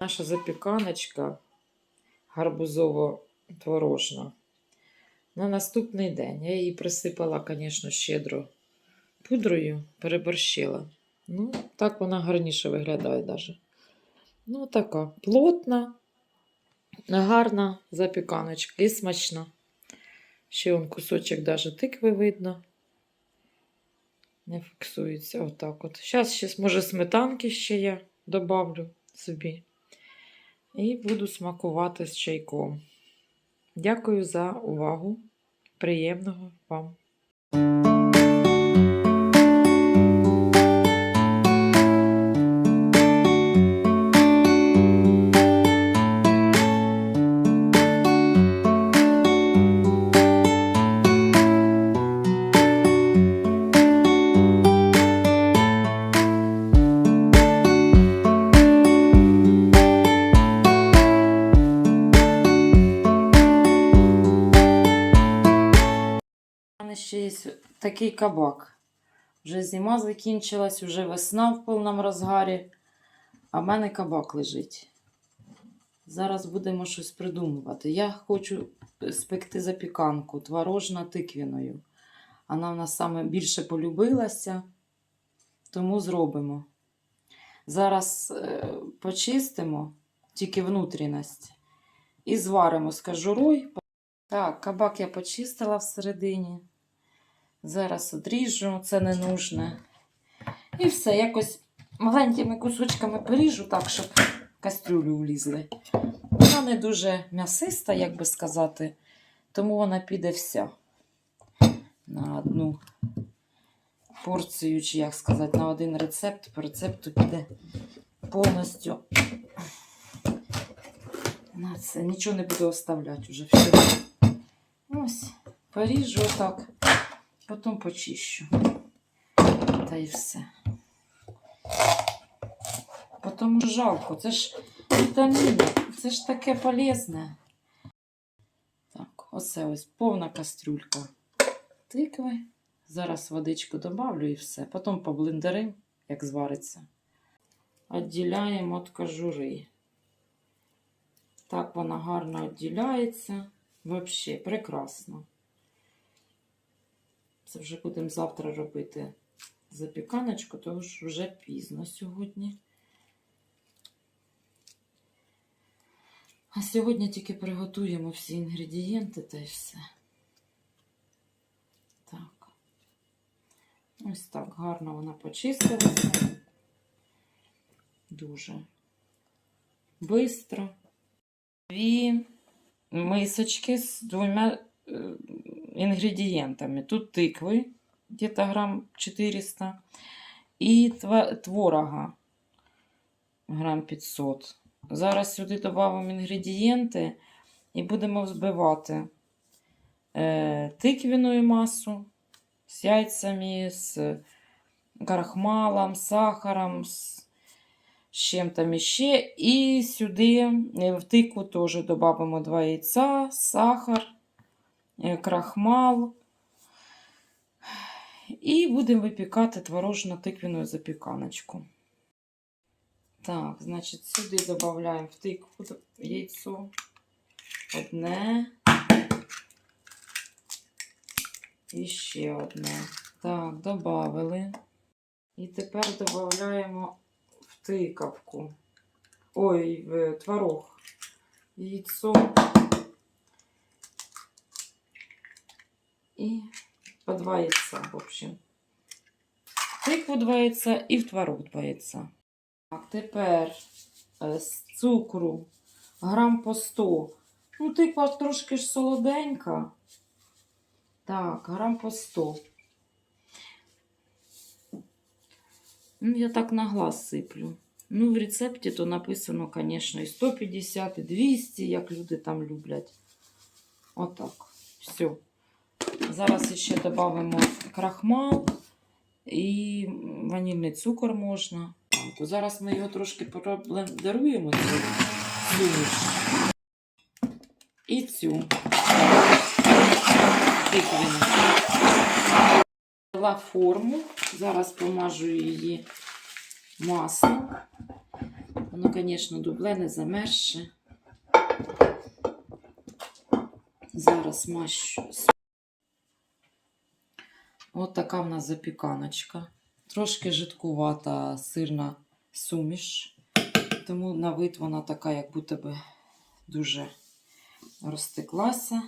Наша запіканочка гарбузово-творожна. На наступний день я її присипала, звісно, щедро пудрою, переборщила. Ну, так вона гарніше виглядає даже. Ну, така плотна, гарна запіканочка і смачна. Ще вон кусочок даже тикви видно. Не фіксується отак от. Зараз ще, може, сметанки ще я добавлю собі. І буду смакувати з чайком. Дякую за увагу. Приємного вам! Ще є такий кабак. Вже зима закінчилась, вже весна в повному розгарі, а в мене кабак лежить. Зараз будемо щось придумувати. Я хочу спекти запіканку творожна тиквіною. Вона в нас саме більше полюбилася, тому зробимо. Зараз е, почистимо тільки внутрішність і зваримо з кожурою. Так, кабак я почистила всередині. Зараз одріжу, це не нужне. І все, якось маленькими кусочками поріжу так, щоб в кастрюлю влізли. Вона не дуже м'ясиста, як би сказати, тому вона піде вся на одну порцію, чи як сказати, на один рецепт. По рецепту піде повністю. На це нічого не буду оставляти вже все. Ось, поріжу отак. Потім почищу. Та й все. Потім жалко, це ж вітаміни, це ж таке полезне. Так, оце ось повна кастрюлька тикви. Зараз водичку добавлю і все. Потім по блендери, як звариться. Відділяємо від кожури. Так вона гарно відділяється. Взагалі, прекрасно. Це вже будемо завтра робити запіканочку, тому що вже пізно сьогодні. А сьогодні тільки приготуємо всі інгредієнти та й все. Так. Ось так гарно вона почистилася. Дуже бистро. Дві мисочки з двома інгредієнтами. Тут тикви, где-то грам 400, і творога грам 500. Зараз сюди додамо інгредієнти і будемо взбивати е, тиквіну масу з яйцями, з крахмалом, сахаром, з чим там іще. І сюди в тикву теж додамо 2 яйця, сахар, крахмал. І будемо випікати творожно-тиквіну запіканочку. Так, значить, сюди додаємо в тикву яйцо. Одне. І ще одне. Так, додали. І тепер додаємо в тикавку. Ой, в творог. Яйцо. І по два яйца, в общем. Тикву два яйця і в творог два яйця. Так, тепер е, з цукру грам по 100. Ну, тиква трошки ж солоденька. Так, грам по 100. Ну, я так на глаз сиплю. Ну, в рецепті то написано, звісно, і 150, і 200, як люди там люблять. Отак. Все. Зараз ще додамо крахмал і ванільний цукор можна. Зараз ми його трошки проблендеруємо. Цю. І цю. Взяла форму. Зараз помажу її маслом. Воно, звісно, дубле не замерзше. Зараз мащу. От така в нас запіканочка. Трошки жидкувата сирна суміш. Тому на вид вона така, як будто би дуже розтеклася.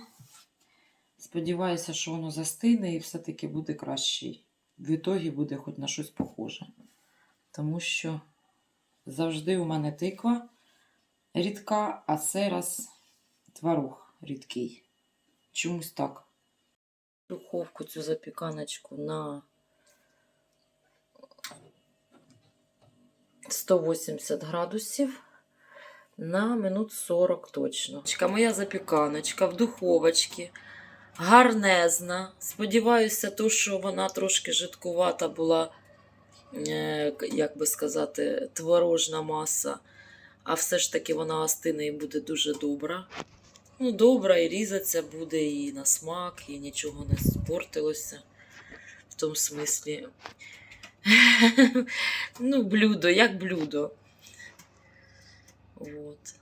Сподіваюся, що воно застине і все-таки буде кращий. В ітогі буде хоч на щось похоже. Тому що завжди у мене тиква рідка, а цей раз творог рідкий. Чомусь так. Духовку цю запіканочку на 180 градусів на минут 40 точно. Моя запіканочка в духовочці. Гарнезна. Сподіваюся, то, що вона трошки жидкувата була, е, як би сказати, творожна маса. А все ж таки вона остине і буде дуже добра. Ну, добра, і різатися буде, і на смак, і нічого не спортилося. В тому смислі. ну, блюдо, як блюдо. От.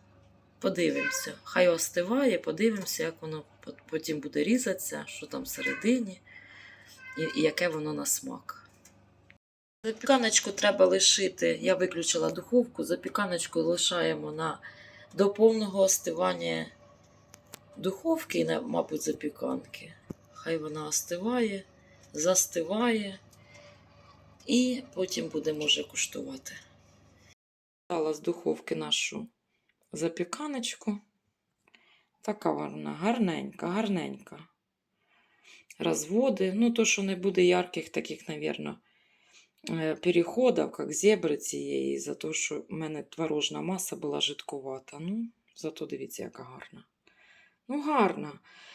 Подивимося. Хай остиває, подивимося, як воно потім буде різатися, що там всередині, і, і яке воно на смак. Запіканочку треба лишити. Я виключила духовку. Запіканочку лишаємо на до повного остивання духовки і, мабуть, запіканки. Хай вона остиває, застиває, і потім будемо вже куштувати. Дала з духовки нашу запіканочку. Така вона гарненька, гарненька. Розводи. Ну, то, що не буде ярких таких, навірно, е, переходів, як зебри цієї, за те, що в мене творожна маса була жидкувата. Ну, зато дивіться, яка гарна. Ну, гарна.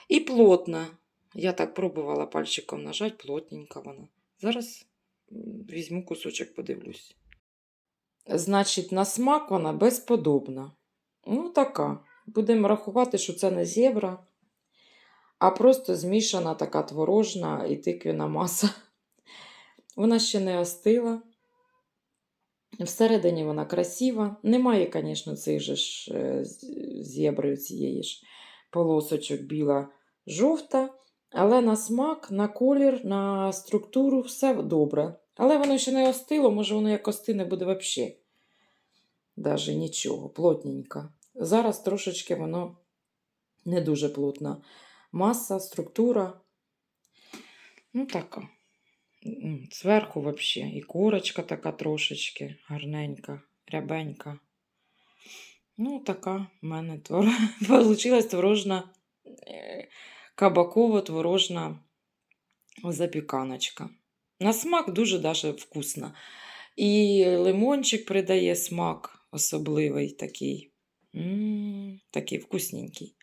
І плотна. Я так пробувала пальчиком нажати, плотненька вона. Зараз візьму кусочок, подивлюсь. Значить, на смак вона безподобна. Ну, така. Будемо рахувати, що це не зебра, а просто змішана така творожна і тиквіна маса. Вона ще не остила. Всередині вона красива. Немає, звісно, цих же ж е, з- зебри цієї ж полосочок біла жовта. Але на смак, на колір, на структуру все добре. Але воно ще не остило, може воно як остине буде взагалі. Даже нічого, плотненько. Зараз трошечки воно не дуже плотна. Маса, структура. Ну, така. Зверху взагалі. І корочка така трошечки гарненька, рябенька. Ну, така в мене твор... творожна, е, кабаково-творожна запіканочка. На смак дуже даже вкусна. І лимончик придає смак особливий такий. м такий вкусненький.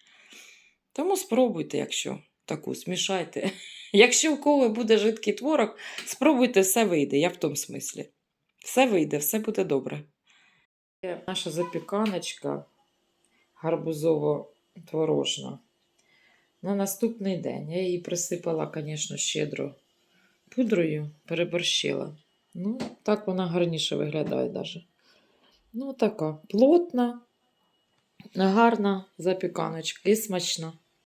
Тому спробуйте, якщо таку, змішайте. Якщо у кого буде жидкий творог, спробуйте, все вийде. Я в тому смислі. Все вийде, все буде добре. Наша запіканочка гарбузово-творожна. На наступний день я її присипала, звісно, щедро пудрою, переборщила. Ну, так вона гарніше виглядає даже. Ну, така плотна, гарна запіканочка і смачна.